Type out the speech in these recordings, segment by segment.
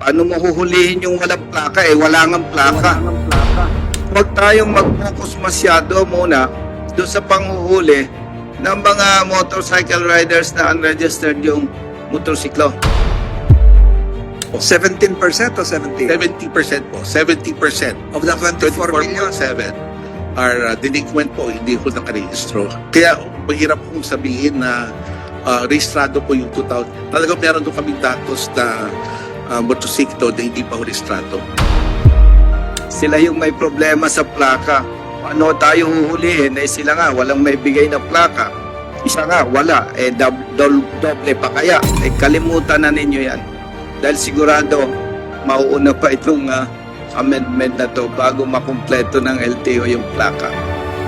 Paano mo huhulihin yung walang plaka eh? Wala nga plaka. Huwag tayong mag-focus masyado muna doon sa panghuhuli ng mga motorcycle riders na unregistered yung motorsiklo. 17% o 70? 70% po, 70% Of the 24 million? 7 are uh, delinquent po, hindi po nakarehistro. Kaya mahirap kong sabihin na uh, rehistrado po yung 2000. Talagang meron doon kaming datos na uh, motosiklo na hindi pa ho rehistrado. Sila yung may problema sa plaka. Paano tayo huhulihin? Eh sila nga, walang may bigay na plaka. Isa nga, wala. Eh dab- dol- doble pa kaya. Eh kalimutan na ninyo yan. Dahil sigurado, mauuna pa itong ah, amendment na to bago makumpleto ng LTO yung plaka.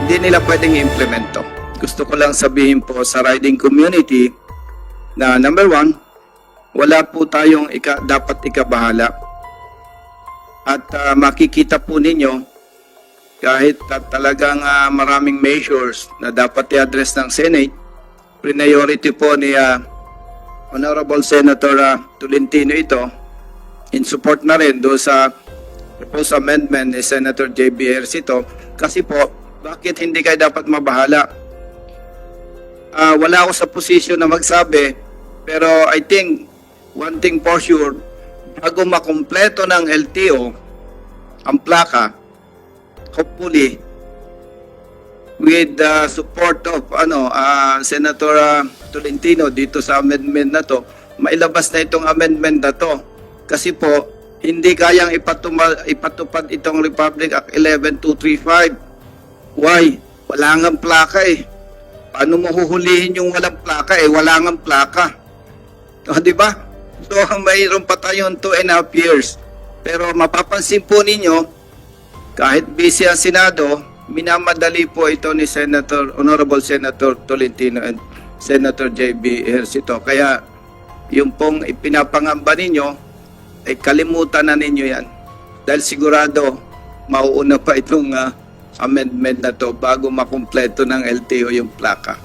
Hindi nila pwedeng i-implemento. Gusto ko lang sabihin po sa riding community na number one, wala po tayong ika, dapat ikabahala. At ah, makikita po ninyo kahit ta- talagang ah, maraming measures na dapat i-address ng Senate, priority po ni ah, Honorable Senator ah, Tolentino ito. In support na rin do sa proposed amendment ni Senator J.B. Ercito kasi po bakit hindi kayo dapat mabahala? Ah, wala ako sa posisyon na magsabi pero I think one thing for sure bago makumpleto ng LTO ang plaka, hopefully, with the support of ano ah, Senator ah, Tolentino dito sa amendment na to, mailabas na itong amendment na to. Kasi po, hindi kayang ipatuma, ipatupad itong Republic Act 11235. Why? Wala nga plaka eh. Paano mo huhulihin yung walang plaka eh? Wala nga plaka. O, di ba? So, mayroon pa tayong two and a half years. Pero mapapansin po ninyo, kahit busy ang Senado, minamadali po ito ni Senator, Honorable Senator Tolentino and Senator J.B. Ejercito. Kaya yung pong ipinapangamba ninyo, ay kalimutan na ninyo yan. Dahil sigurado, mauuna pa itong ah, amendment na to bago makumpleto ng LTO yung plaka.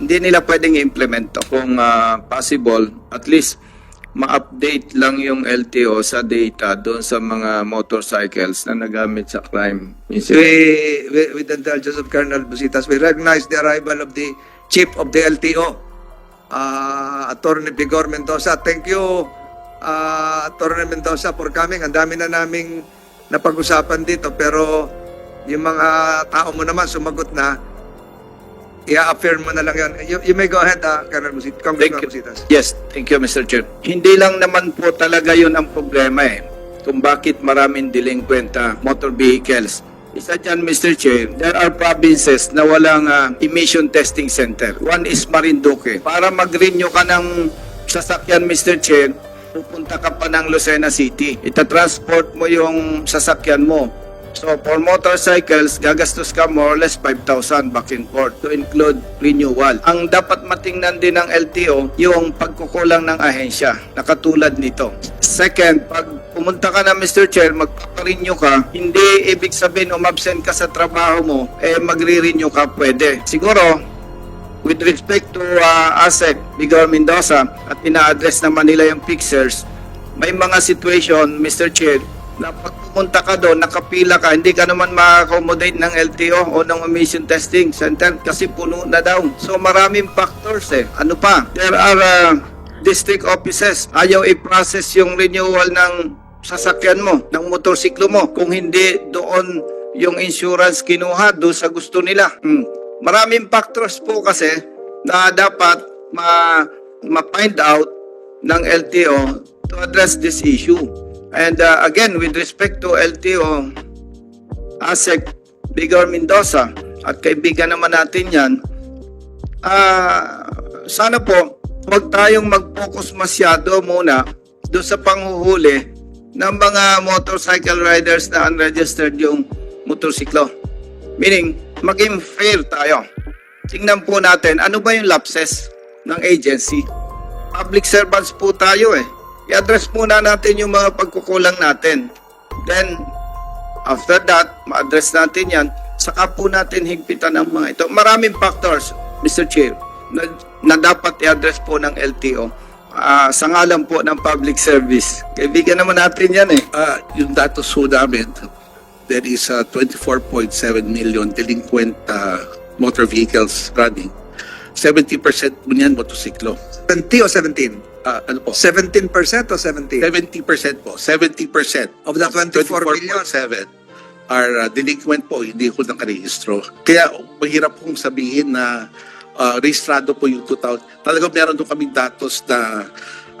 Hindi nila pwedeng i-implemento. Kung ah, possible, at least ma-update lang yung LTO sa data doon sa mga motorcycles na nagamit sa crime incident. We, we- with the intelligence of Colonel Busitas, we recognize the arrival of the chief of the LTO, uh, Attorney Vigor Mendoza. Thank you, uh, Attorney Mendoza, for coming. Ang dami na naming napag-usapan dito, pero yung mga tao mo naman sumagot na, i-affirm mo na lang yan. You, you may go ahead, uh, Colonel Busitas. Congressman Thank you. Busitas. Yes, thank you Mr. Chair. Hindi lang naman po talaga yun ang problema eh. Kung bakit maraming delinquent ah, motor vehicles. Isa dyan, Mr. Chair, there are provinces na walang ah, emission testing center. One is Marinduque. Para mag-renew ka ng sasakyan, Mr. Chair, pupunta ka pa ng Lucena City. Itatransport mo yung sasakyan mo. So, for motorcycles, gagastos ka more or less 5,000 back and forth to include renewal. Ang dapat matingnan din ng LTO, yung pagkukulang ng ahensya, na katulad nito. Second, pag pumunta ka na Mr. Chair, magpaparenew ka, hindi ibig sabihin umabsent ka sa trabaho mo, eh magre-renew ka pwede. Siguro, with respect to uh, ASEC, Bigor Mendoza, at ina-address naman nila yung fixers, may mga situation, Mr. Chair, na pag pumunta ka doon, nakapila ka, hindi ka naman ma-accommodate ng LTO o ng emission testing center kasi puno na daw. So maraming factors eh. Ano pa? There are uh, district offices. Ayaw i-process yung renewal ng sasakyan mo, ng motorsiklo mo. Kung hindi doon yung insurance kinuha doon sa gusto nila. Hmm. Maraming factors po kasi na dapat ma ma-find out ng LTO to address this issue. And uh, again, with respect to LTO, ASEC Bigor Mendoza, at kaibigan naman natin yan, ah sana po, huwag tayong mag-focus masyado muna doon sa panghuhuli ng mga motorcycle riders na unregistered yung motorsiklo. Meaning, maging fair tayo. Tingnan po natin, ano ba yung lapses ng agency? Public servants po tayo eh. I-address muna natin yung mga pagkukulang natin. Then, after that, ma-address natin yan. Saka po natin higpitan ang mga ito. Maraming factors, Mr. Chair, na, na dapat i-address po ng LTO ah, sa ngalan po ng public service. Kaibigan naman natin yan eh. Ah, yung datos ho namin, there is uh, 24.7 million delinquent uh, motor vehicles running. 70% mo niyan motosiklo. 70 o 17? Ah, ano po? 17% o 70? 70% po. 70% Of the 24 million? 24.7 are uh, delinquent po, hindi ko nakarehistro. Kaya mahirap kong sabihin na uh, rehistrado po yung 2000. Talagang meron doon kaming datos na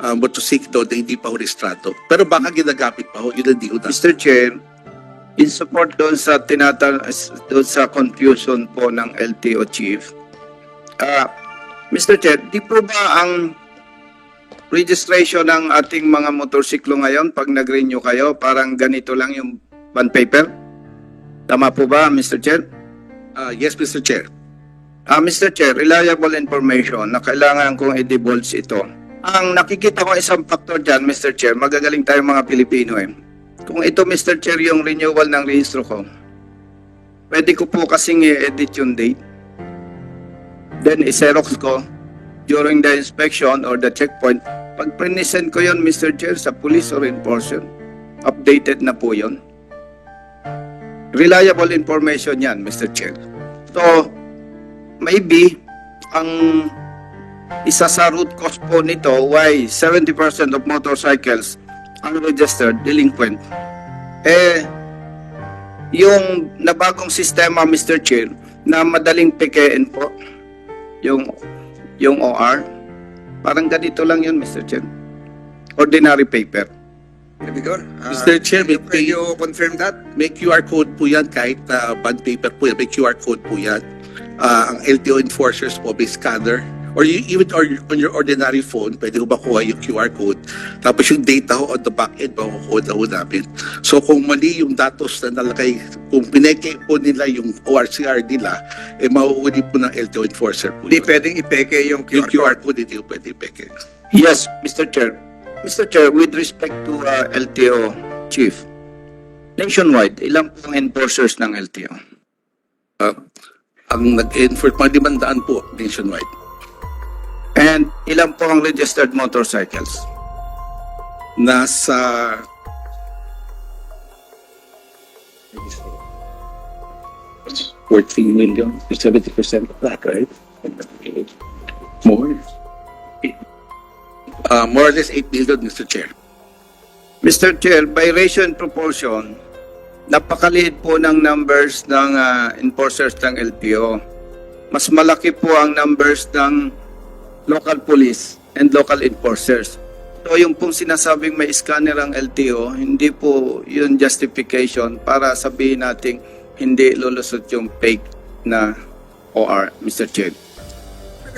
uh, motosiklo na hindi pa ho rehistrado. Pero baka ginagamit pa ho, yun hindi ho na. Mr. Chair, in support doon sa tinata doon sa confusion po ng LTO chief. Ah, Mr. Chair, di po ba ang registration ng ating mga motorsiklo ngayon pag nag-renew kayo, parang ganito lang yung bond paper? Tama po ba, Mr. Chair? Uh, yes, Mr. Chair. Ah, Mr. Chair, reliable information na kailangan kong i-divulge ito. Ang nakikita ko isang factor dyan, Mr. Chair, magagaling tayong mga Pilipino eh. Kung ito, Mr. Chair, yung renewal ng rehistro ko, pwede ko po kasing i-edit yung date. Then, i-xerox ko during the inspection or the checkpoint. Pag pre-send ko yun, Mr. Chair, sa police or enforcer, updated na po yun. Reliable information yan, Mr. Chair. So, maybe ang isa sa root cause po nito why 70% of motorcycles unregistered delinquent eh yung nabagong sistema Mr. Chair na madaling pikein po yung yung OR parang ganito lang yun Mr. Chair ordinary paper Vigor? ah, Mr. Chair, can you, may- can you confirm that? May QR code po yan kahit uh, bond paper po yan. May QR code po yan. Uh, ang LTO enforcers po may scanner. Or you, even or, on your ordinary phone, pwede ko makuha yung QR code. Tapos yung data ho on the back end, makukuha na ho namin. So kung mali yung datos na nalagay, kung pineke po nila yung ORCR nila, eh mauuli po ng LTO enforcer po Hindi yun. pwedeng ipeke yung Yung QR, QR code, hindi ko pwede ipeke. yes Mr. Chair Mr. Chair with respect to uh, LTO chief nationwide ilang pong enforcers ng LTO Uh, ang nag-enforce, mga limandaan po nationwide. And ilang po ang registered motorcycles nasa Fourteen million, seventy percent of that, right? More. Uh, more or less eight million, Mr. Chair. Mr. Chair, by ratio and proportion, napakaliit po ng numbers ng ah, enforcers ng LTO. Mas malaki po ang numbers ng local police and local enforcers. So yung pong sinasabing may scanner ang LTO, hindi po yun justification para sabihin nating hindi lulusot yung fake na OR, Mr. Chair.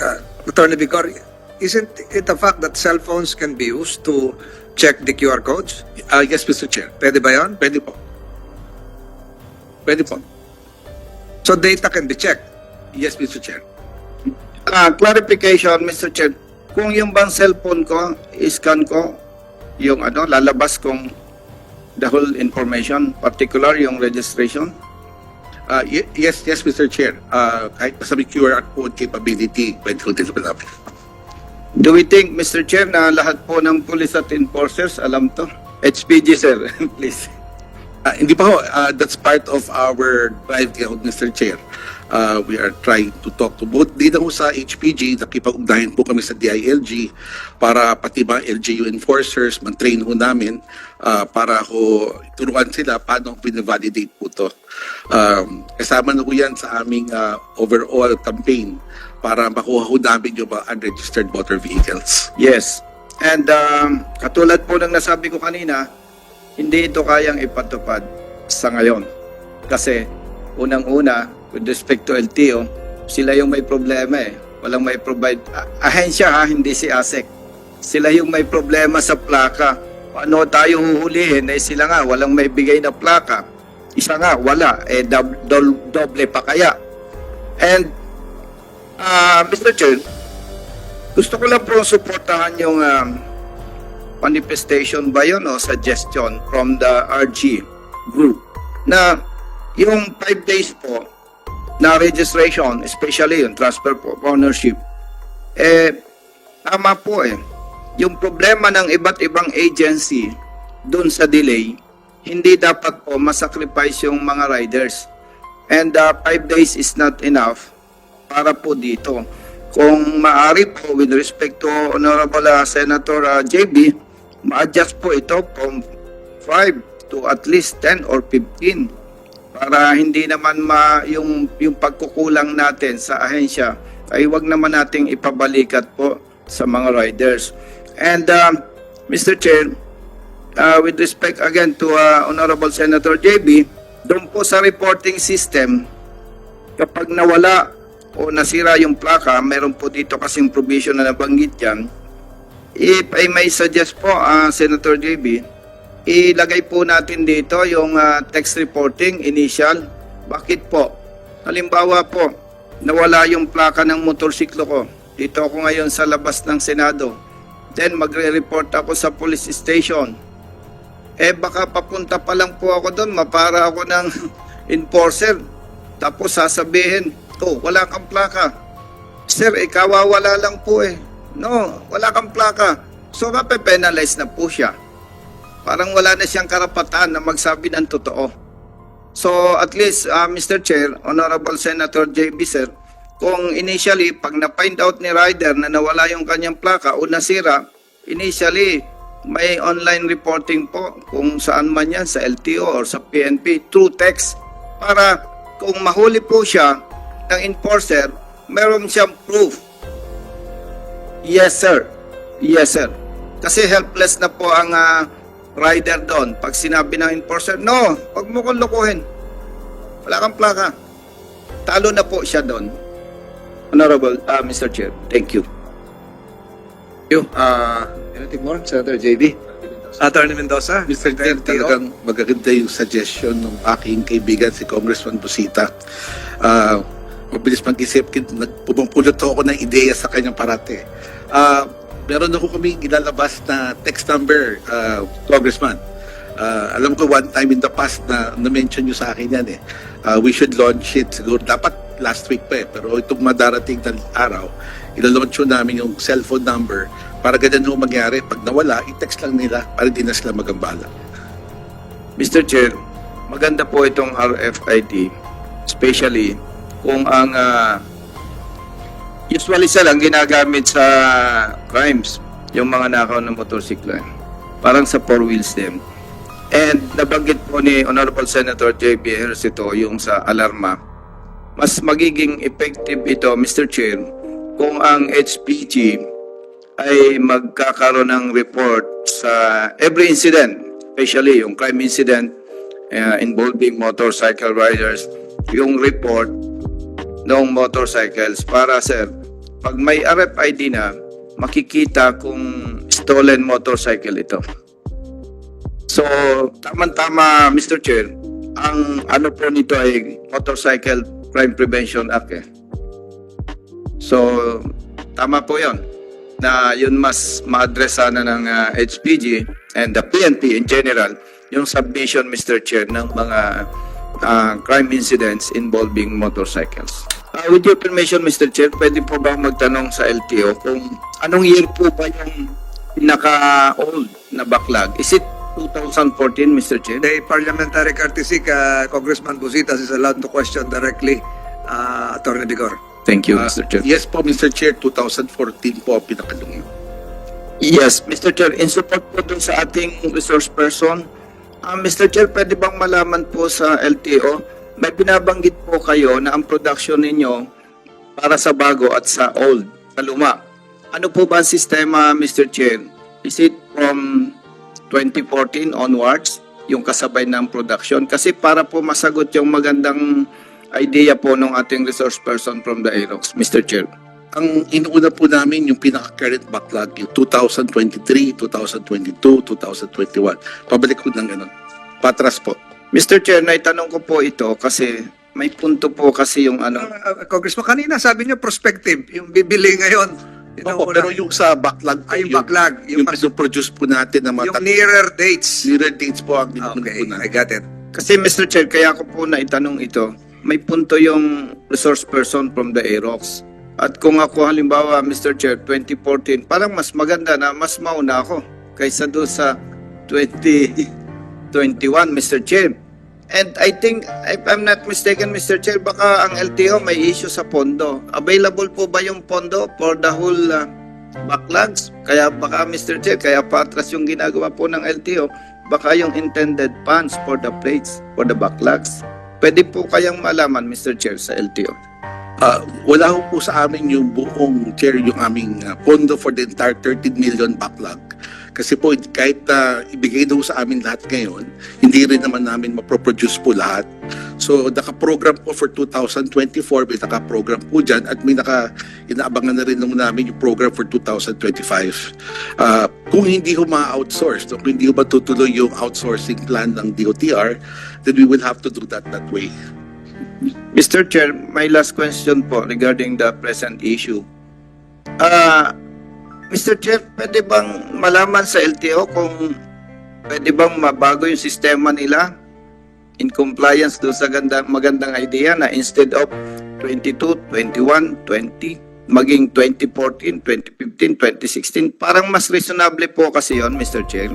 uh, Attorney Vigor, isn't it a fact that cell phones can be used to check the QR codes? Uh, yes, Mr. Chair. Pwede ba yon? Pwede po. Pwede po. So data can be checked. Yes, Mr. Chair. Ah, clarification, Mr. Chair. Kung yung bang cellphone ko, scan ko, yung ano, lalabas kong the whole information, particular yung registration. Uh, yes, yes, Mr. Chair. Uh, kahit may QR code capability, pwede ko namin. Do we think, Mr. Chair, na lahat po ng police at enforcers alam to? HPG, sir, please. Ah, hindi pa ho, ah, that's part of our drive Mr. Chair. Ah, we are trying to talk to both dito ho sa HPG, nakipag-ugnayan po kami sa DILG para pati mga LGU enforcers, man-train ho namin ah, para ho turuan sila paano pinavalidate po to. Um, kasama na ho yan sa aming ah, overall campaign para makuha ho namin yung mga unregistered motor vehicles. Yes. And um, katulad po ng nasabi ko kanina, hindi ito kayang ipatupad sa ngayon. Kasi unang-una, with respect to LTO, sila yung may problema eh. Walang may provide. Ah, ahensya ha, hindi si ASEC. Sila yung may problema sa plaka. Paano tayo huhulihin? Eh sila nga, walang may bigay na plaka. Isa nga, wala. Eh, dol- doble pa kaya. And, ah Mr. Chair, gusto ko lang po suportahan yung um, manifestation ba yun o suggestion from the RG group na yung 5 days po na registration, especially yung transfer of ownership, eh, tama po eh. yung problema ng iba't ibang agency doon sa delay, hindi dapat po masacrifice yung mga riders. And uh, five days is not enough para po dito. Kung maaari po with respect to Honorable uh, Senator uh, JB, ma-adjust po ito from 5 to at least 10 or 15 para hindi naman ma yung yung pagkukulang natin sa ahensya ay wag naman nating ipabalikat po sa mga riders. And um, Mr. Chair, uh, with respect again to uh, Honorable Senator JB, doon po sa reporting system, kapag nawala o nasira yung plaka, meron po dito kasing provision na nabanggit yan, if I may suggest po, uh, Senator JB, ilagay po natin dito yung uh, text reporting initial. Bakit po? Halimbawa po, nawala yung plaka ng motorsiklo ko. Dito ako ngayon sa labas ng Senado. Then magre-report ako sa police station. Eh baka papunta pa lang po ako doon, mapara ako ng enforcer. Tapos sasabihin, oh, wala kang plaka. Sir, eh, kawawala lang po eh. No, wala kang plaka. So, mape-penalize na po siya. Parang wala na siyang karapatan na magsabi ng totoo. So, at least, uh, Mr. Chair, Honorable Senator JB, sir, kung initially, pag na-find out ni rider na nawala yung kanyang plaka o nasira, initially, may online reporting po kung saan man yan, sa LTO or sa PNP, through text, para kung mahuli po siya ng enforcer, meron siyang proof. Yes, sir. Yes, sir. Kasi helpless na po ang ah, rider doon. Pag sinabi ng enforcer, no, wag mo kong lokohin. Wala kang plaka. Talo na po siya doon. Honorable ah, Mr. Chair, thank you. You, uh, anything more, Senator JB? Attorney Mendoza? Mr. Chair, talagang magaganda yung suggestion ng aking kaibigan si Congressman Busita. Ah, mabilis mag-isip, nagpupulot ako ng ideya sa kanyang parate. Ah, meron ako kami ilalabas na text number, ah, Congressman. Ah, alam ko one time in the past na na-mention nyo sa akin yan eh. Ah, we should launch it siguro. Dapat last week pa eh. Pero itong madarating na araw, ilalaunch yun namin yung cellphone number para ganyan ho mangyari. Pag nawala, i-text lang nila para di na sila magambala. Mr. Chair, maganda po itong RFID, especially kung ang ah, usually sa lang ginagamit sa crimes, yung mga nakaw ng motorsiklo. Parang sa four wheels din. And nabanggit po ni Honorable Senator J.B. Ejercito yung sa alarma. Mas magiging effective ito, Mr. Chair, kung ang HPG ay magkakaroon ng report sa every incident, especially yung crime incident uh, involving motorcycle riders, yung report ng motorcycles para sir, pag may RFID na, makikita kung stolen motorcycle ito. So, tama-tama, Mr. Chair, ang ano po nito ay Motorcycle Crime Prevention Act eh. So, tama po yon na yun mas ma-address sana ng ah, HPG and the PNP in general yung submission, Mr. Chair, ng mga ah, crime incidents involving motorcycles. Ah, with your permission, Mr. Chair, pwede po ba magtanong sa LTO kung anong year po ba yung pinaka-old na backlog? Is it 2014, Mr. Chair? The parliamentary courtesy, ka Congressman Busitas is allowed to question directly uh, Attorney Digor. Thank you, Ah, Mr. Chair. yes po, Mr. Chair, 2014 po ang pinakalungi. Yes, Mr. Chair, in support po dun sa ating resource person, ah, Mr. Chair, pwede bang malaman po sa LTO, may binabanggit po kayo na ang production ninyo para sa bago at sa old, sa luma. Ano po ba ang sistema, Mr. Chair? Is it from 2014 onwards, yung kasabay ng production? Kasi para po masagot yung magandang idea po ng ating resource person from the AEROX, Mr. Chair. Ang inuuna po namin yung pinaka-current backlog, yung 2023, 2022, 2021. Pabalik ko ng ganun. Patras po. Mr. Chair, naitanong ko po ito kasi may punto po kasi yung ano. Uh, Congressman, kanina sabi niyo prospective, yung bibili ngayon. Yun Opo, pero yung sa backlog po, Ay, yung backlog, yung yung, yung produce po natin na yung mga nearer dates. zero dates po ang Okay, po I got it. Kasi Mr. Chair, kaya ko po naitanong ito. May punto yung resource person from the AROX. At kung ako halimbawa, Mr. Chair, 2014, parang mas maganda na mas mauna ako kaysa doon sa 2021, Mr. Chair. And I think, if I'm not mistaken, Mr. Chair, baka ang LTO may issue sa pondo. Available po ba yung pondo for the whole uh, backlogs? Kaya baka, Mr. Chair, kaya patras yung ginagawa po ng LTO, baka yung intended funds for the plates, for the backlogs. Pwede po kayang malaman, Mr. Chair, sa LTO. Ah, wala po sa amin yung buong chair, yung aming ah, pondo for the entire 13 million backlog. Kasi po, kahit ah, ibigay daw sa amin lahat ngayon, hindi rin naman namin maproproduce po lahat. So, naka-program po for 2024, may naka-program po dyan at may naka, inaabangan na rin naman namin yung program for 2025. Ah, kung hindi ho ma-outsource, kung hindi ho matutuloy yung outsourcing plan ng DOTR, then we will have to do that that way. Mr. Chair, my last question po regarding the present issue. Ah, Mr. Chair, pwede bang malaman sa LTO kung pwede bang mabago yung sistema nila in compliance do sa ganda, magandang idea na instead of 22, 21, 20, maging 2014, 2015, 2016, parang mas reasonable po kasi yon, Mr. Chair.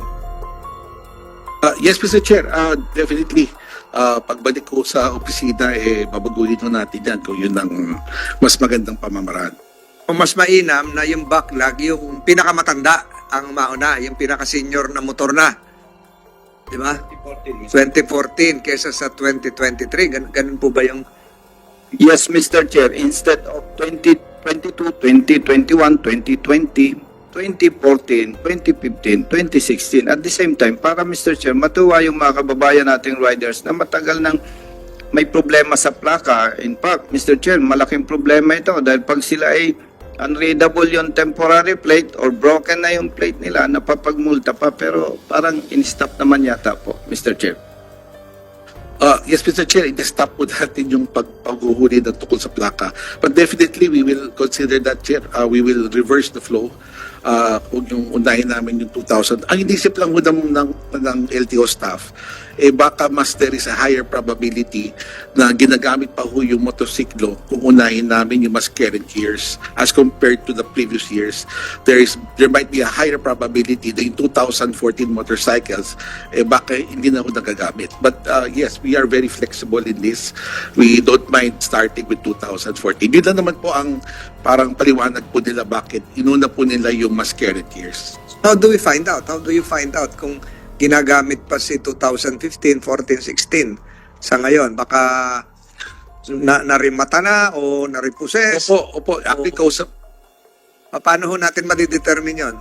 Uh, yes, Mr. Chair, uh, definitely. Uh, pagbalik ko sa opisina, eh, babaguhin natin yan kung yun ang mas magandang pamamaraan. O mas mainam na yung backlog, yung pinakamatanda ang mauna, yung pinaka-senior na motor na. Di ba? 2014 kesa sa 2023. Gan ganun po ba yung... Yes, Mr. Chair. Instead of 2022, 2021, 2020, 2014, 2015, 2016, at the same time, para Mr. Chair, matuwa yung mga kababayan nating riders na matagal nang may problema sa plaka. In fact, Mr. Chair, malaking problema ito dahil pag sila ay unreadable yung temporary plate or broken na yung plate nila, napapagmulta pa pero parang in-stop naman yata po, Mr. Chair. Uh, yes, Mr. Chair, i-stop po natin yung pagpaguhuli ng tukol sa plaka. But definitely, we will consider that, Chair. Uh, we will reverse the flow. Uh, kung yung unahin namin yung 2,000. Ang inisip lang ho ng, ng, ng LTO staff, eh baka mas there is a higher probability na ginagamit pa ho yung motosiklo kung unahin namin yung mas current years as compared to the previous years. There is there might be a higher probability na yung 2014 motorcycles eh baka hindi na ho nagagamit. But uh, yes, we are very flexible in this. We don't mind starting with 2014. Yun lang naman po ang parang paliwanag po nila bakit inuna po nila yung mas current years. How do we find out? How do you find out kung ginagamit pa si 2015, 14, 16 sa ngayon? Baka na narimata na o nariposes? Opo, opo. Actually, kausap, Paano ho natin madidetermine yon?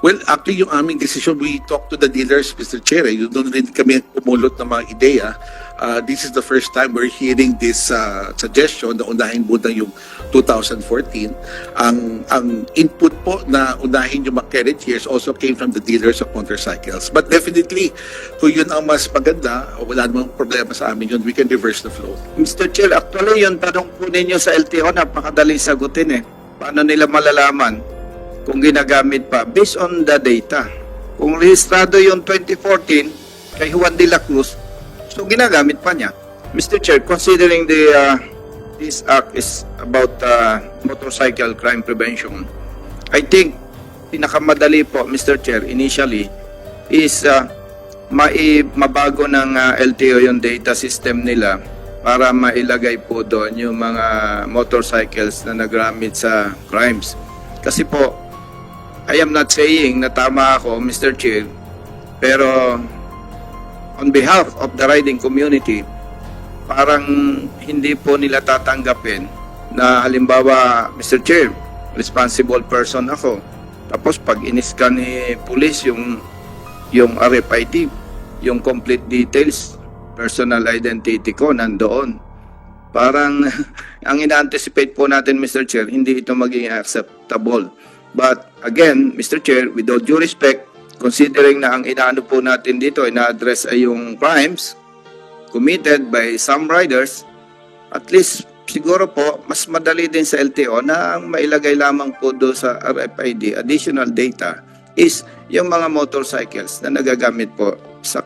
Well, actually, yung aming decision, we talked to the dealers, Mr. Chair. Eh. Doon rin kami pumulot ng mga ideya. Uh, this is the first time we're hearing this uh, suggestion na unahin muna yung 2014. Ang ang input po na unahin yung mga current years also came from the dealers of motorcycles. But definitely, kung yun ang mas maganda, wala namang problema sa amin yun, we can reverse the flow. Mr. Chair, actually yung tanong po ninyo sa LTO, napakadali sagutin eh. Paano nila malalaman kung ginagamit pa? Based on the data. Kung rehistrado yung 2014 kay Juan de la Cruz, so ginagamit pa niya. Mr. Chair, considering the uh, this act is about uh, motorcycle crime prevention, I think pinakamadali po, Mr. Chair, initially, is uh, mai mabago ng uh, LTO yung data system nila para mailagay po doon yung mga motorcycles na nagamit sa crimes. Kasi po, I am not saying na tama ako, Mr. Chair, pero on behalf of the riding community, parang hindi po nila tatanggapin na halimbawa, Mr. Chair, responsible person ako. Tapos pag iniskan ni police yung yung RFID, yung complete details, personal identity ko nandoon. Parang ang ina-anticipate po natin Mr. Chair, hindi ito maging acceptable. But again, Mr. Chair, with all due respect, considering na ang inaano po natin dito, ina-address ay yung crimes committed by some riders, at least siguro po, mas madali din sa LTO na ang mailagay lamang po do sa RFID, additional data, is yung mga motorcycles na nagagamit po sa